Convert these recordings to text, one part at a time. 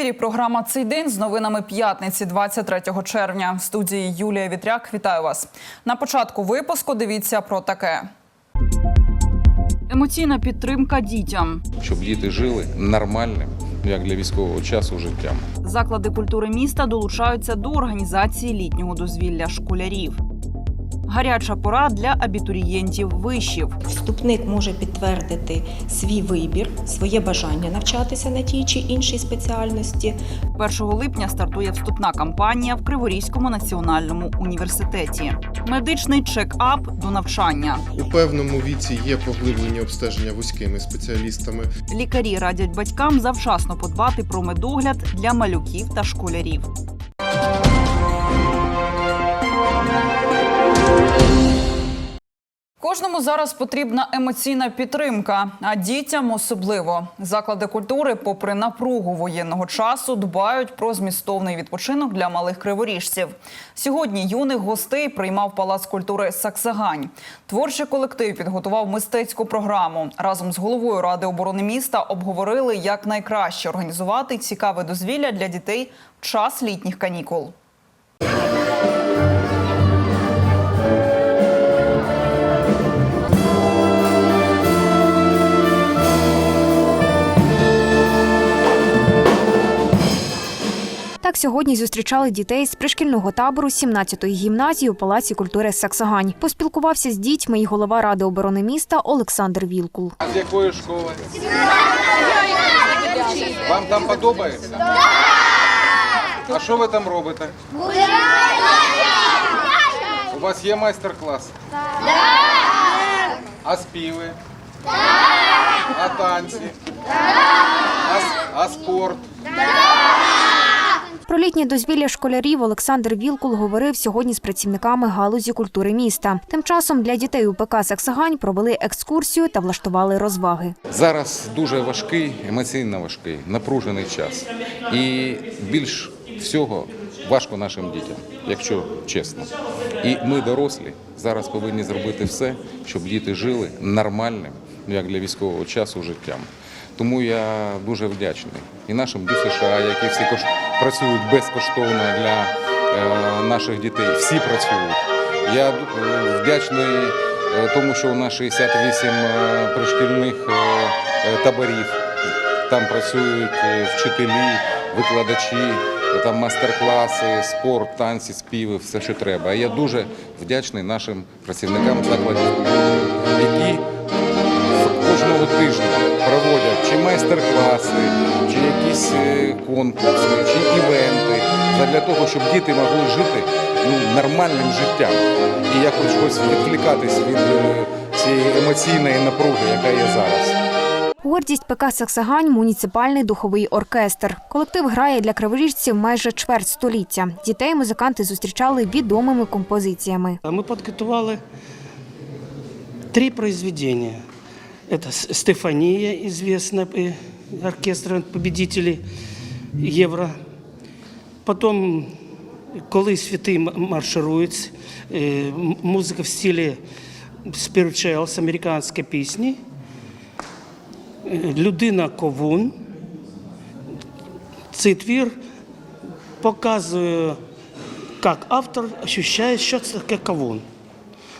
ефірі програма Цей день з новинами п'ятниці, 23 червня. В студії Юлія Вітряк. Вітаю вас. На початку випуску дивіться про таке. Емоційна підтримка дітям. щоб діти жили нормальним, як для військового часу, життям. Заклади культури міста долучаються до організації літнього дозвілля школярів. Гаряча пора для абітурієнтів вишів. Вступник може підтвердити свій вибір, своє бажання навчатися на тій чи іншій спеціальності. 1 липня стартує вступна кампанія в Криворізькому національному університеті. Медичний чек-ап до навчання. У певному віці є поглиблені обстеження вузькими спеціалістами. Лікарі радять батькам завчасно подбати про медогляд для малюків та школярів. Кожному зараз потрібна емоційна підтримка, а дітям особливо. Заклади культури, попри напругу воєнного часу, дбають про змістовний відпочинок для малих криворіжців. Сьогодні юних гостей приймав палац культури Саксагань. Творчий колектив підготував мистецьку програму. Разом з головою ради оборони міста обговорили, як найкраще організувати цікаве дозвілля для дітей в час літніх канікул. Сьогодні зустрічали дітей з пришкільного табору 17-ї гімназії у Палаці культури Саксагань. Поспілкувався з дітьми і голова ради оборони міста Олександр Вілкул. А з якої школи? Вам там подобається? А що ви там робите? У вас є майстер-клас? А співи? А танці? А, спорт? Про літнє дозвілля школярів Олександр Вілкул говорив сьогодні з працівниками галузі культури міста. Тим часом для дітей УПК Саксагань провели екскурсію та влаштували розваги. Зараз дуже важкий, емоційно важкий, напружений час. І більш всього важко нашим дітям, якщо чесно. І ми, дорослі, зараз повинні зробити все, щоб діти жили нормальним, ну, як для військового часу, життям. Тому я дуже вдячний і нашим ДЮСШ, які всі кош... працюють безкоштовно для е, наших дітей. Всі працюють. Я е, вдячний е, тому, що у нас 68 е, пришкільних таборів. Там працюють вчителі, викладачі, там майстер-класи, спорт, танці, співи, все, що треба. Я дуже вдячний нашим працівникам закладів, які кожного тижня проводять чи майстер-класи, якісь е, конкурси, чи івенти для того, щоб діти могли жити ну, нормальним життям і якось щось відвлікатись від е, цієї емоційної напруги, яка є зараз. Гордість ПК Саксагань муніципальний духовий оркестр. Колектив грає для криворіжців майже чверть століття. Дітей музиканти зустрічали відомими композиціями. А Мы подготовили три произведения. Это С- «Стефания», известная э, оркестр победителей Евро. Потом «Коли святий м- марширують», э, м- музыка в стиле спиричуелс, американської пісні. Е, Людина Ковун. Цей твір показує, як автор ощущає, що це таке кавун.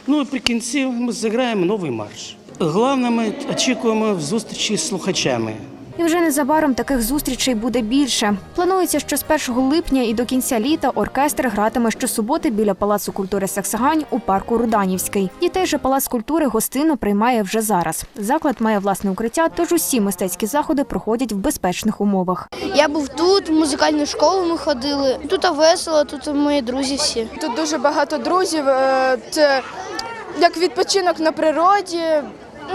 Ну і при кінці ми зіграємо новий марш. Головне, ми очікуємо в зустрічі з слухачами. І вже незабаром таких зустрічей буде більше. Планується, що з 1 липня і до кінця літа оркестр гратиме щосуботи біля Палацу культури Саксагань у парку Руданівський. Дітей же Палац культури гостину приймає вже зараз. Заклад має власне укриття, тож усі мистецькі заходи проходять в безпечних умовах. Я був тут, в музикальну школу ми ходили. Тут весело, тут мої друзі всі. Тут дуже багато друзів. е, Це як відпочинок на природі.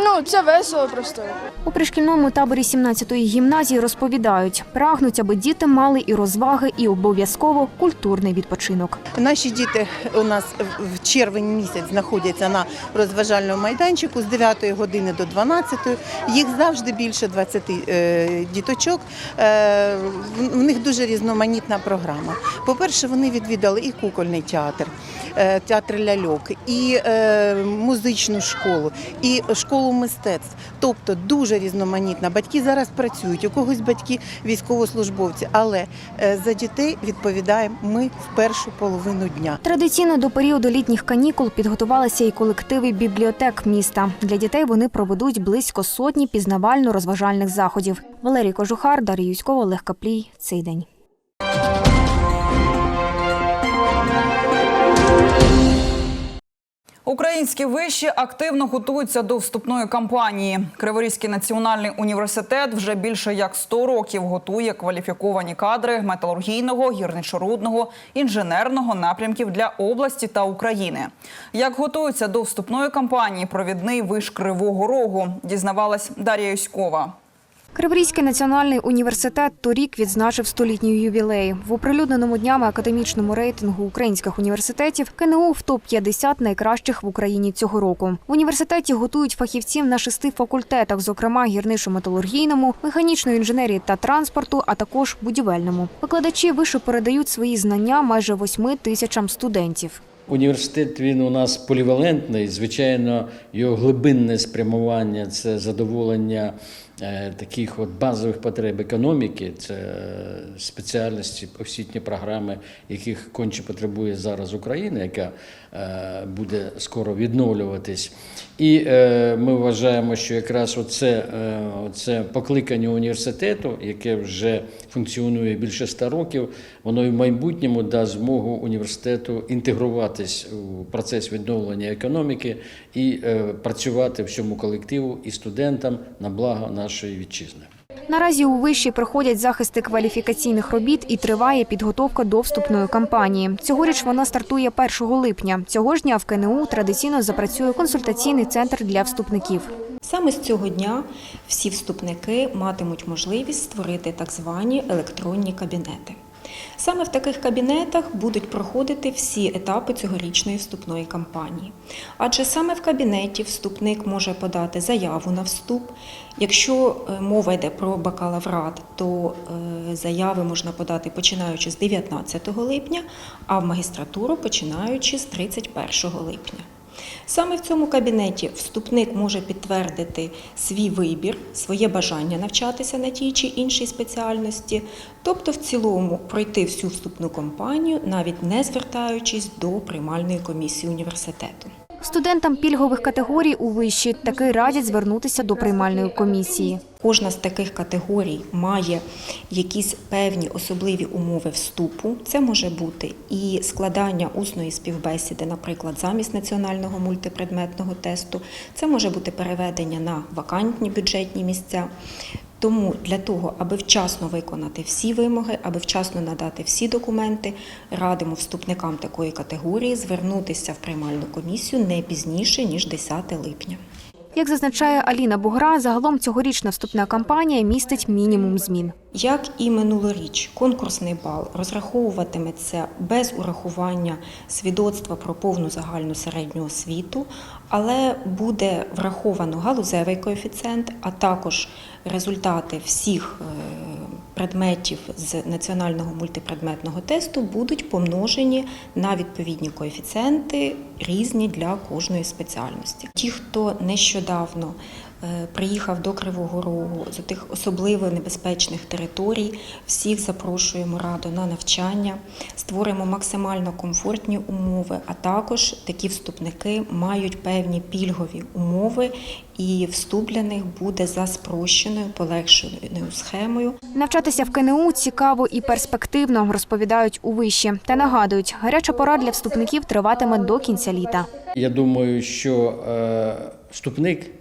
Ну, це весело просто. У пришкільному таборі 17-ї гімназії розповідають, прагнуть, аби діти мали і розваги, і обов'язково культурний відпочинок. Наші діти у нас в червень місяць знаходяться на розважальному майданчику з 9 години до 12. Їх завжди більше 20 е, діточок. Е, в- них дуже різноманітна програма. По-перше, вони відвідали і кукольний театр, е, театр ляльок, і музичну школу, і школу школу мистецтв. Тобто дуже різноманітна. Батьки зараз працюють, у когось батьки військовослужбовці, але е, за дітей відповідаємо ми в першу половину дня. Традиційно до періоду літніх канікул підготувалися і колективи бібліотек міста. Для дітей вони проведуть близько сотні пізнавально-розважальних заходів. Валерій Кожухар, Дар'я Юськова, Олег Каплій. Цей день. Українські виші активно готуються до вступної кампанії. Криворізький національний університет вже більше як 100 років готує кваліфіковані кадри металургійного, гірничорудного, інженерного напрямків для області та України. Як готуються до вступної кампанії провідний виш Кривого Рогу, дізнавалась Дар'я Юськова. Криворізький національний університет торік відзначив столітній ювілей. В оприлюдненому днями академічному рейтингу українських університетів КНУ в топ-50 найкращих в Україні цього року. В університеті готують фахівців на шести факультетах, зокрема гірничо-металургійному, механічної інженерії та транспорту, а також будівельному. Викладачі вишу передають свої знання майже восьми тисячам студентів. Університет він у нас полівалентний. Звичайно, його глибинне спрямування це задоволення таких от базових потреб економіки, це е, спеціальності, освітні програми, яких конче потребує зараз Україна, яка е, буде скоро відновлюватись. І е, ми вважаємо, що якраз оце, е, оце покликання університету, яке вже функціонує більше ста років, воно і в майбутньому дасть змогу університету інтегруватись у процес відновлення економіки і е, працювати всьому колективу і студентам на благо нашої вітчизни. Наразі у виші проходять захисти кваліфікаційних робіт і триває підготовка до вступної кампанії. Цьогоріч вона стартує 1 липня. Цього ж дня в КНУ традиційно запрацює консультаційний центр для вступників. Саме з цього дня всі вступники матимуть можливість створити так звані електронні кабінети. Саме в таких кабінетах будуть проходити всі етапи цьогорічної вступної кампанії. Адже саме в кабінеті вступник може подати заяву на вступ. Якщо е, мова йде про бакалаврат, то е, заяви можна подати починаючи з 19 липня, а в магістратуру починаючи з 31 липня. Саме в цьому кабінеті вступник може підтвердити свій вибір, своє бажання навчатися на тій чи іншій спеціальності, тобто в цілому пройти всю вступну кампанію, навіть не звертаючись до приймальної комісії університету. Студентам пільгових категорій у виші таки радять звернутися до приймальної комісії. Кожна з таких категорій має якісь певні особливі умови вступу. Це може бути і складання усної співбесіди, наприклад, замість національного мультипредметного тесту. Це може бути переведення на вакантні бюджетні місця. Тому для того, аби вчасно виконати всі вимоги, аби вчасно надати всі документи, радимо вступникам такої категорії звернутися в приймальну комісію не пізніше ніж 10 липня. Як зазначає Аліна Бугра, загалом цьогорічна вступна кампанія містить мінімум змін. Як і минулоріч, конкурсний бал розраховуватиметься без урахування свідоцтва про повну загальну середню освіту, але буде враховано галузевий коефіцієнт, а також результати всіх е, предметів з національного мультипредметного тесту будуть помножені на відповідні коефіцієнти різні для кожної спеціальності. Ті, хто нещодавно приїхав до Кривого Рогу з тих особливо небезпечних територій, всіх запрошуємо радо на навчання, створимо максимально комфортні умови, а також такі вступники мають певні пільгові умови, і вступ для них буде за спрощеною, полегшеною схемою. Навчатися в КНУ цікаво і перспективно, розповідають у виші. Та нагадують, гаряча пора для вступників триватиме до кінця літа. Я думаю, що е, вступник,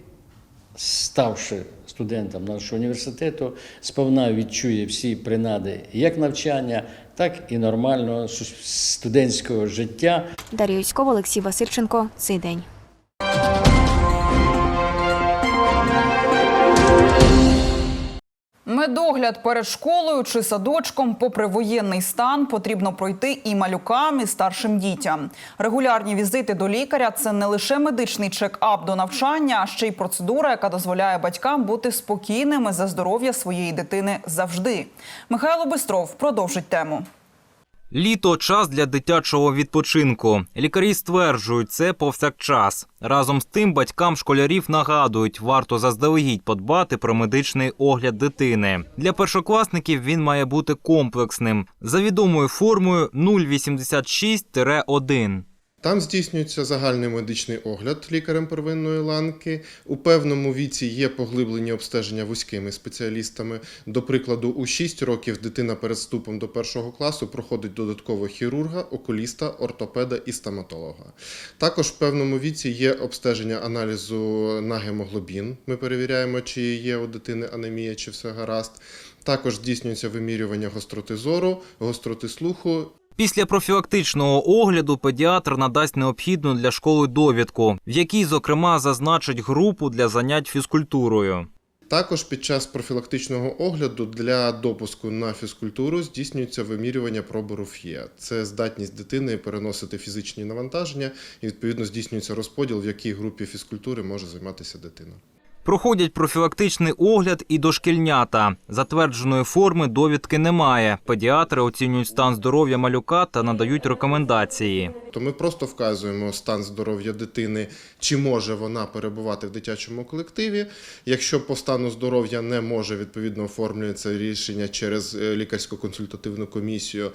ставши студентом нашого університету, сповна відчує всі принади як навчання, так і нормального студентського життя. Дар'я Юськова, Олексій Васильченко. Цей день. Медогляд перед школою чи садочком, попри воєнний стан, потрібно пройти і малюкам, і старшим дітям. Регулярні візити до лікаря це не лише медичний чек-ап до навчання, а ще й процедура, яка дозволяє батькам бути спокійними за здоров'я своєї дитини завжди. Михайло Бистров продовжить тему. Літо час для дитячого відпочинку. Лікарі стверджують, це повсякчас. Разом з тим, батькам школярів нагадують, варто заздалегідь подбати про медичний огляд дитини. Для першокласників він має бути комплексним за відомою формою 086-1. Там здійснюється загальний медичний огляд лікарем первинної ланки. У певному віці є поглиблені обстеження вузькими спеціалістами. До прикладу, у 6 років дитина перед вступом до першого класу проходить додатково хірурга, окуліста, ортопеда і стоматолога. Також в певному віці є обстеження аналізу на гемоглобін. Ми перевіряємо, чи є у дитини анемія, чи все гаразд. Також здійснюється вимірювання гостроти зору, гостроти слуху Після профілактичного огляду педіатр надасть необхідну для школи довідку, в якій, зокрема, зазначить групу для занять фізкультурою. Також під час профілактичного огляду для допуску на фізкультуру здійснюється вимірювання пробору ФЄ. Це здатність дитини переносити фізичні навантаження і відповідно здійснюється розподіл, в якій групі фізкультури може займатися дитина. Проходять профілактичний огляд і дошкільнята. Затвердженої форми довідки немає. Педіатри оцінюють стан здоров'я малюка та надають рекомендації. То ми просто вказуємо стан здоров'я дитини, чи може вона перебувати в дитячому колективі. Якщо по стану здоров'я не може, відповідно оформлюється рішення через е, лікарсько-консультативну комісію.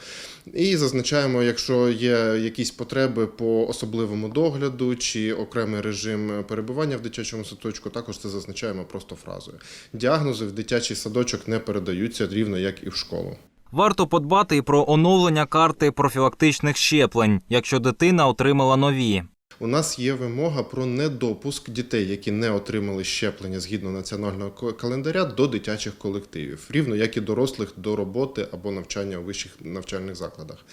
І зазначаємо, якщо є якісь потреби по особливому догляду чи окремий режим перебування в дитячому садочку, також це зазначаємо просто фразою. Діагнози в дитячий садочок не передаються рівно як і в школу. Варто подбати і про оновлення карти профілактичних щеплень, якщо дитина отримала нові. У нас є вимога про недопуск дітей, які не отримали щеплення згідно національного календаря, до дитячих колективів, рівно як і дорослих до роботи або навчання у вищих навчальних закладах.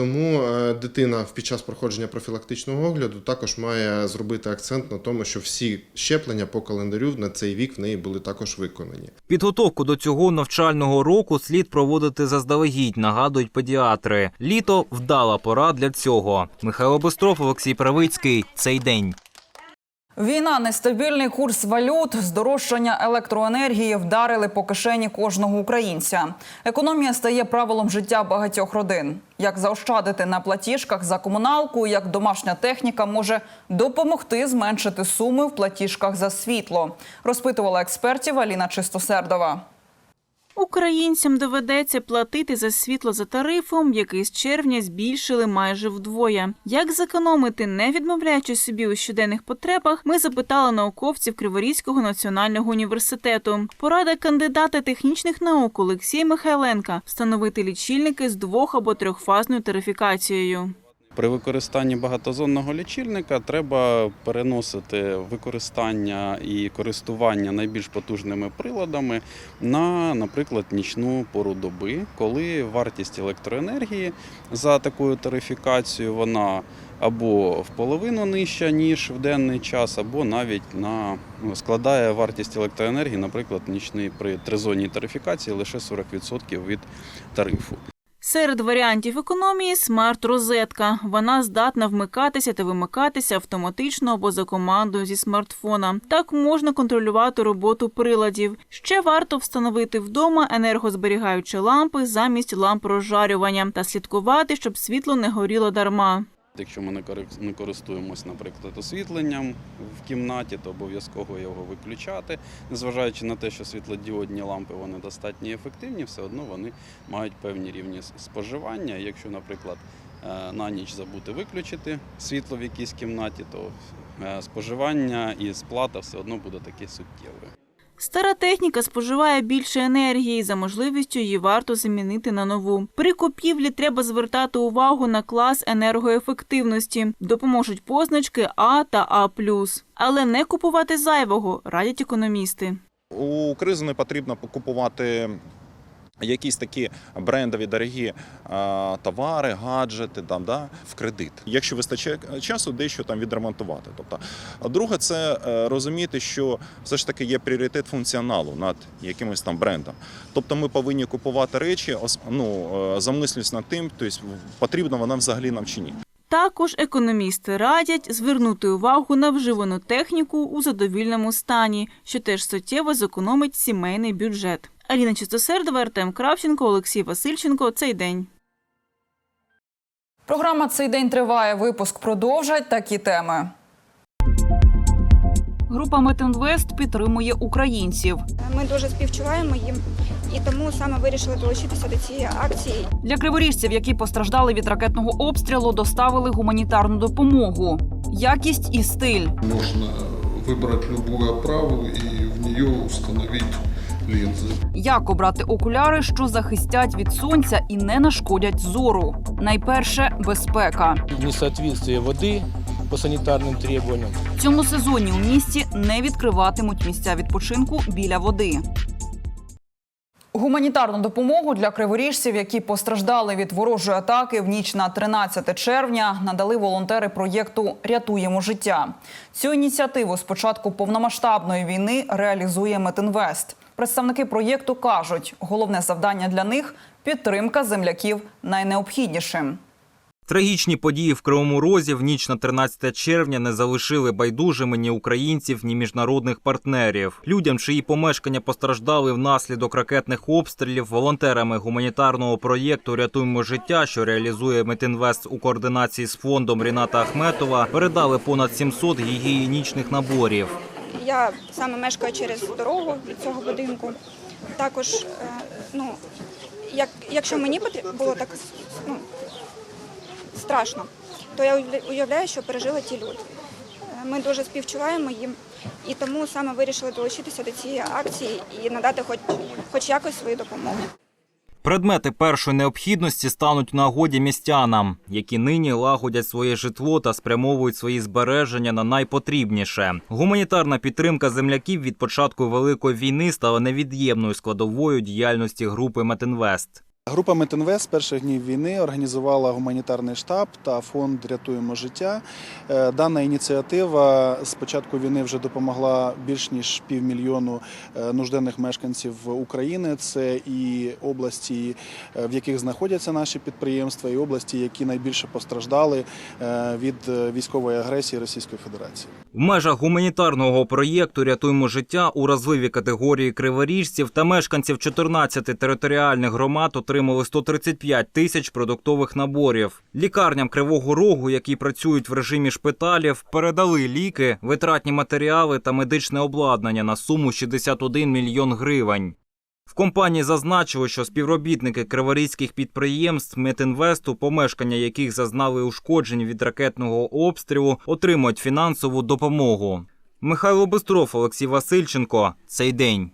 Тому е, дитина під час проходження профілактичного огляду також має зробити акцент на тому, що всі щеплення по календарю на цей вік в неї були також виконані. Підготовку до цього навчального року слід проводити заздалегідь, нагадують педіатри. Літо вдала пора для цього. Михайло Бестров, Олексій Правицький. Цей день. Війна, нестабільний курс валют, здорожчання електроенергії вдарили по кишені кожного українця. Економія стає правилом життя багатьох родин. Як заощадити на платіжках за комуналку, як домашня техніка може допомогти зменшити суми в платіжках за світло, розпитувала експертів Аліна Чистосердова. Українцям доведеться платити за світло за тарифом, який з червня збільшили майже вдвоє. Як зекономити, не відмовляючи собі у щоденних потребах, ми запитали науковців Криворізького національного університету. Порада кандидата технічних наук Олексія Михайленка встановити лічильники з двох або трьохфазною тарифікацією. При використанні багатозонного лічильника треба переносити використання і користування найбільш потужними приладами на, наприклад, нічну пору доби, коли вартість електроенергії за такою тарифікацією вона або в половину нижча, ніж в денний час, або навіть на складає вартість електроенергії, наприклад, нічний при тризонній тарифікації лише 40% від тарифу. Серед варіантів економії смарт-розетка. Вона здатна вмикатися та вимикатися автоматично або за командою зі смартфона. Так можна контролювати роботу приладів. Ще варто встановити вдома енергозберігаючі лампи замість ламп розжарювання та слідкувати, щоб світло не горіло дарма. Якщо ми не кори- не користуємось, наприклад, освітленням в кімнаті, то обов'язково його виключати. Незважаючи на те, що світлодіодні лампи вони достатньо ефективні, все одно вони мають певні рівні споживання. Якщо, наприклад, е, на ніч забути виключити світло в якійсь кімнаті, то е, споживання і сплата все одно буде таке суттєве. Стара техніка споживає більше енергії. За можливістю її варто замінити на нову. При купівлі треба звертати увагу на клас енергоефективності. Допоможуть позначки А та А+. Але не купувати зайвого, радять економісти. У кризу не потрібно купувати якісь такі брендові дорогі е, товари, гаджети там, да, в кредит. Якщо вистачає часу, дещо там відремонтувати. Тобто, а друге, це е, розуміти, що все ж таки є пріоритет функціоналу над якимось там брендом. Тобто ми повинні купувати речі, ну, е, замислюсь над тим, тобто потрібна вона взагалі нам чи ні. Також економісти радять звернути увагу на вживану техніку у задовільному стані, що теж суттєво зекономить сімейний бюджет. Аліна Чистосердова, Артем Кравченко, Олексій Васильченко. Цей день. Програма цей день триває. Випуск продовжать такі теми. Група Метинвест підтримує українців. Ми дуже співчуваємо їм і тому саме вирішили долучитися до цієї акції. Для криворіжців, які постраждали від ракетного обстрілу, доставили гуманітарну допомогу. Якість і стиль. Можно выбрать любую оправу и в нее установить линзы. Як обрати окуляри, що захистять від сонця і не нашкодять зору. Найперше безпека. Несоответствие воды по санитарным требованиям. В цьому сезоні у місті не відкриватимуть місця відпочинку біля води. Гуманітарну допомогу для криворіжців, які постраждали від ворожої атаки в ніч на 13 червня, надали волонтери проєкту Рятуємо життя. Цю ініціативу з початку повномасштабної війни реалізує Метинвест. Представники проєкту кажуть, головне завдання для них підтримка земляків найнеобхіднішим. Трагічні події в Кривому Розі в ніч на 13 червня не залишили байдужими ні українців, ні міжнародних партнерів. Людям, чиї помешкання постраждали внаслідок ракетних обстрілів, волонтерами гуманітарного проєкту Рятуємо життя, що реалізує Метинвест у координації з фондом Ріната Ахметова, передали понад 700 гігієнічних наборів. Я саме мешкаю через дорогу від цього будинку. Також, е, ну, як, якщо мені було так ну, страшно, то я уявляю, що пережили ті люди. Е, Ми дуже співчуваємо їм і тому саме вирішили долучитися до цієї акції і надати хоч, хоч якось свою допомогу. Предмети першої необхідності стануть нагоді містянам, які нині лагодять своє житло та спрямовують свої збереження на найпотрібніше. Гуманітарна підтримка земляків від початку великої війни стала невід'ємною складовою діяльності групи Метинвест. Група Метинвест з перших днів війни організувала гуманітарний штаб та фонд Рятуємо життя. Е, Дана ініціатива з початку війни вже допомогла більш ніж півмільйону е, нужденних мешканців України. Це і області, е, в яких знаходяться наші підприємства, і області, які найбільше постраждали від військової агресії Російської Федерації. В межах гуманітарного проєкту Рятуємо життя у разливі категорії криворіжців та мешканців 14 територіальних громад отримали 135 тисяч продуктових наборів. Лікарням Кривого Рогу, які працюють в режимі шпиталів, передали ліки, витратні матеріали та медичне обладнання на суму 61 мільйон гривень. В компанії зазначили, що співробітники криворізьких підприємств Метінвесту, помешкання яких зазнали ушкоджень від ракетного обстрілу, отримують фінансову допомогу. Михайло Бистров, Олексій Васильченко. Цей день.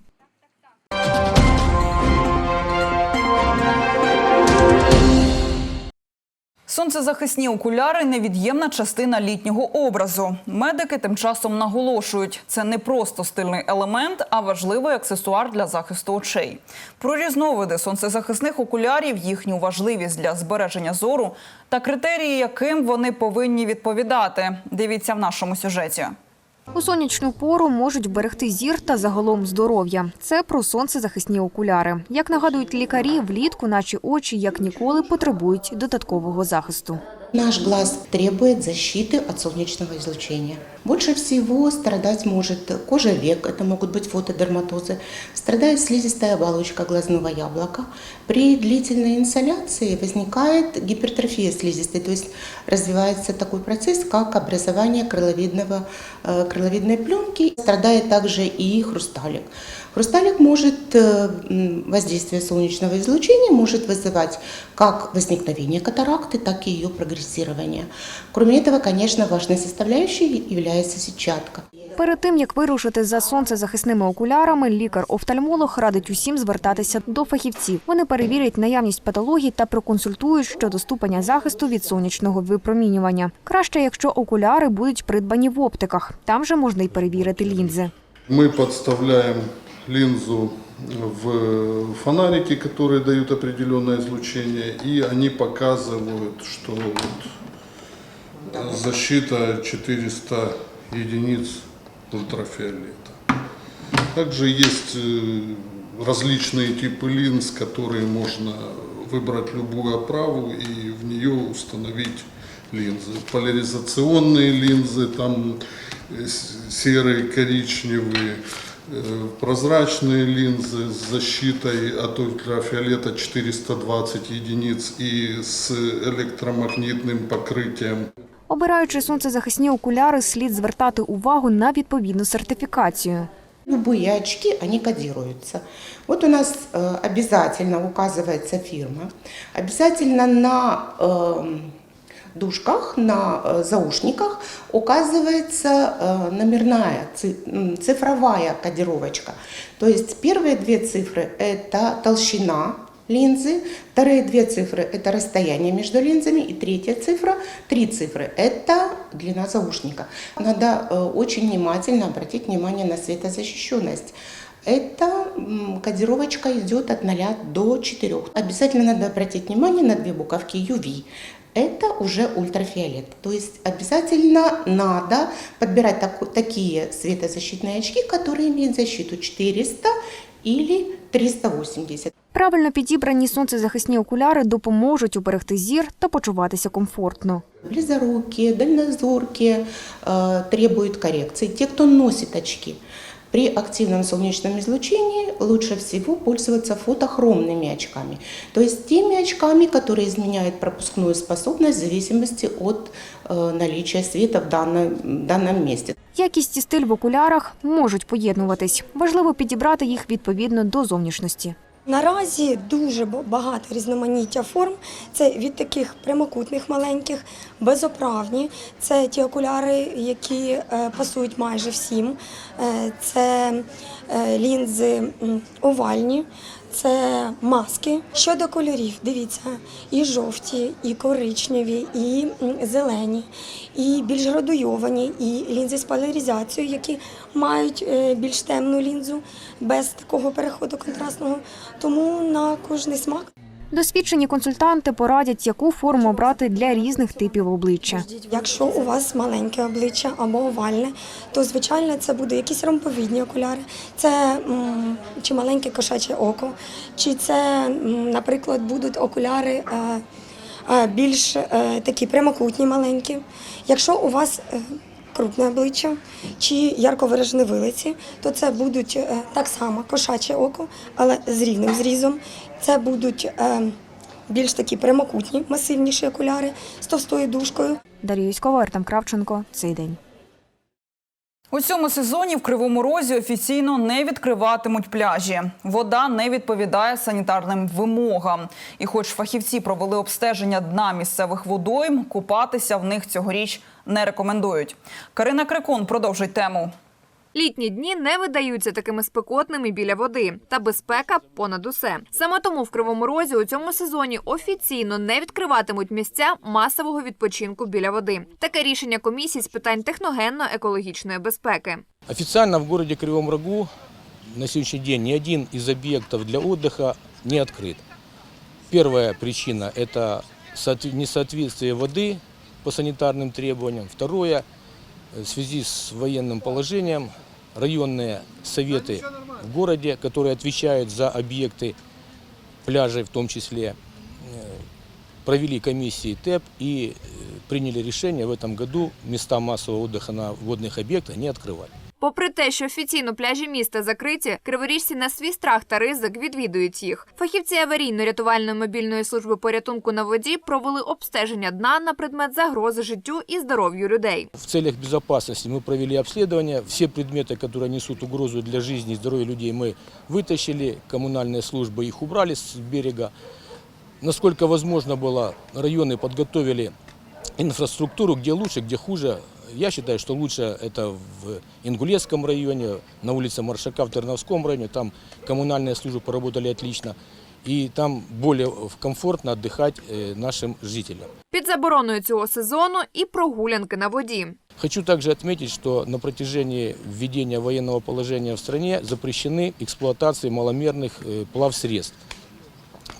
Сонцезахисні окуляри невід'ємна частина літнього образу. Медики тим часом наголошують, це не просто стильний елемент, а важливий аксесуар для захисту очей. Про різновиди сонцезахисних окулярів, їхню важливість для збереження зору та критерії, яким вони повинні відповідати. Дивіться в нашому сюжеті. У сонячну пору можуть берегти зір та загалом здоров'я. Це про сонцезахисні окуляри. Як нагадують лікарі, влітку наші очі як ніколи потребують додаткового захисту. Наш глаз требует защиты от солнечного излучения. Больше всего страдать может кожа век, это могут быть фотодерматозы, страдает слизистая оболочка глазного яблока. При длительной инсоляции возникает гипертрофия слизистой, то есть развивается такой процесс, как образование крыловидного, э, крыловидной пленки. Страдает также и хрусталик. Хрусталик может, э, м, воздействие солнечного излучения может вызывать как возникновение катаракты, так и ее прогрессирование. Кроме этого, конечно, важной составляющей является сетчатка. Перед тим як вирушити за сонцезахисними окулярами, лікар-офтальмолог радить усім звертатися до фахівців. Вони перевірять наявність патологій та проконсультують щодо ступеня захисту від сонячного випромінювання. Краще, якщо окуляри будуть придбані в оптиках. Там же можна й перевірити лінзи. Мы подставляем линзу в фонарики, которые дают определенное излучение, и они показывают, что вот защита 400 единиц ультрафиолета. Также есть э, различные типы линз, которые можно выбрать любую оправу и в нее установить линзы. Поляризационные линзы, там э, серые, коричневые, прозрачные линзы с защитой от ультрафиолета 420 единиц и с электромагнитным покрытием. Обираючи сонцезахисні окуляри, слід звертати увагу на відповідну сертифікацію. Любые очки, они кодируются. Вот у нас э, обязательно указывается фирма, обязательно на э, дужках, на э, заушниках указывается э, номерная, цифровая кодировочка. То есть первые две цифры – это толщина линзы, вторые две цифры – это расстояние между линзами, и третья цифра, три цифры – это длина заушника. Надо э, очень внимательно обратить внимание на светозащищенность. Эта кодировочка идет от 0 до 4. Обязательно надо обратить внимание на две буковки UV. Это уже ультрафиолет. То есть обязательно надо подбирать таку- такие светозащитные очки, которые имеют защиту 400 или 380. Правильно підібрані сонцезахисні окуляри допоможуть уберегти зір та почуватися комфортно. Близорукие, дальнозоркие э, требуют коррекции. Те, кто носит очки, при активном солнечном излучении лучше всего пользоваться фотохромными очками, то есть теми очками, которые изменяют пропускную способность в зависимости от э, наличия света в данном, данном месте. Якість і стиль в окулярах можуть поєднуватись. Важливо підібрати їх відповідно до зовнішності. Наразі дуже багато різноманіття форм. Це від таких прямокутних маленьких, безоправні. Це ті окуляри, які е, пасують майже всім. Е, це е, лінзи овальні, це маски. Щодо кольорів, дивіться, і жовті, і коричневі, і зелені, і більш градуйовані, і лінзи з поляризацією, які мають е, більш темну лінзу без такого переходу контрастного. Тому на кожний смак. Досвідчені консультанти порадять, яку форму обрати для різних типів обличчя. Якщо у вас маленьке обличчя або овальне, то звичайно це буде якісь ромбовідні окуляри, це чи маленьке кошаче око, чи це, наприклад, будуть окуляри е, е, більш е, такі прямокутні маленькі. Якщо у вас крупне обличчя чи ярко виражені вилиці, то це будуть е, так само кошаче око, але з рівним зрізом. Це будуть е, більш такі прямокутні, масивніші окуляри з товстою дужкою. Дар'я Юськова, Артем Кравченко. Цей день. У цьому сезоні в Кривому Розі офіційно не відкриватимуть пляжі. Вода не відповідає санітарним вимогам. І хоч фахівці провели обстеження дна місцевих водойм, купатися в них цьогоріч не рекомендують. Карина Крикон продовжить тему. Літні дні не видаються такими спекотними біля води, та безпека понад усе. Саме тому в Кривому Розі у цьому сезоні офіційно не відкриватимуть місця масового відпочинку біля води. Таке рішення комісії з питань техногенно-екологічної безпеки. Официально в городе Кривом Рогу на сегодняшний день ни один из объектов для отдыха не открыт. Первая причина – это соотве- несоответствие воды по санитарным требованиям. Второе – в связи с военным положением районные советы в городе, которые отвечают за объекты пляжей в том числе, э, провели комиссии ТЭП и э, приняли решение в этом году места массового отдыха на водных объектах не открывать. Попри те, що офіційно пляжі міста закриті, криворіжці на свій страх та ризик відвідують їх. Фахівці аварійно-рятувальної мобільної служби порятунку на воді провели обстеження дна на предмет загрози життю і здоров'ю людей. В целях безопасности мы провели обследование. Все предметы, которые несут угрозу для жизни и здоровья людей, мы вытащили. Коммунальные службы их убрали с берега. Насколько возможно было, районы подготовили инфраструктуру, где лучше, где хуже. Я считаю, что лучше это в Ингулецком районе, на улице Маршака в Терновском районе. Там коммунальные службы поработали отлично. И там более комфортно отдыхать э, нашим жителям. Під забороною цього сезону і прогулянки на воді. Хочу также отметить, что на протяжении введения военного положения в стране запрещены эксплуатации маломерных э, плавсредств.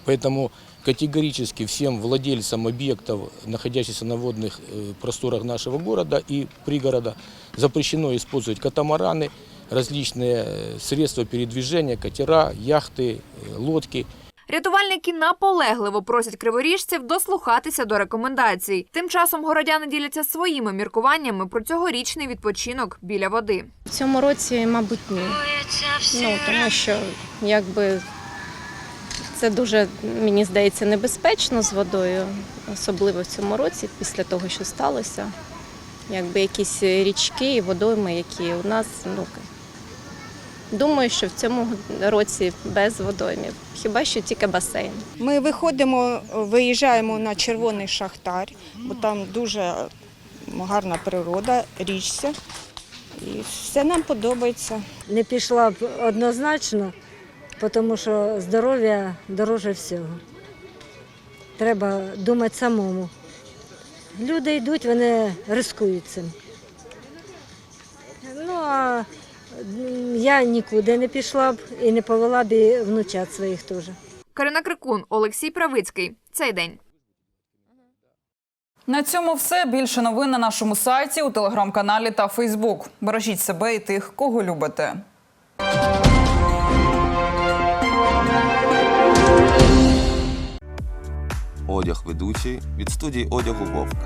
Поэтому категорически всем владельцам объектов, находящихся на водных э, просторах нашего города и пригорода, запрещено использовать катамараны, различные э, средства передвижения, катера, яхты, э, лодки. Рятувальники наполегливо просять криворіжців дослухатися до рекомендацій. Тим часом городяни діляться своїми міркуваннями про цьогорічний відпочинок біля води. В цьому році, мабуть, ні. Ну, тому що якби це дуже, мені здається, небезпечно з водою, особливо в цьому році, після того, що сталося. Якби якісь річки і водойми, які у нас, ну думаю, що в цьому році без водоймів. Хіба що тільки басейн. Ми виходимо, виїжджаємо на червоний шахтар, бо там дуже гарна природа, річця. І все нам подобається. Не пішла б однозначно, тому що здоров'я дороже всього. Треба думати самому. Люди йдуть, вони рискують цим. Ну, а я нікуди не пішла б і не повела б і внучат своїх теж. Карина Крикун, Олексій Правицький. Цей день. На цьому все. Більше новин на нашому сайті, у телеграм-каналі та Фейсбук. Бережіть себе і тих, кого любите. Одяг ведучий від студії одягу Вовк.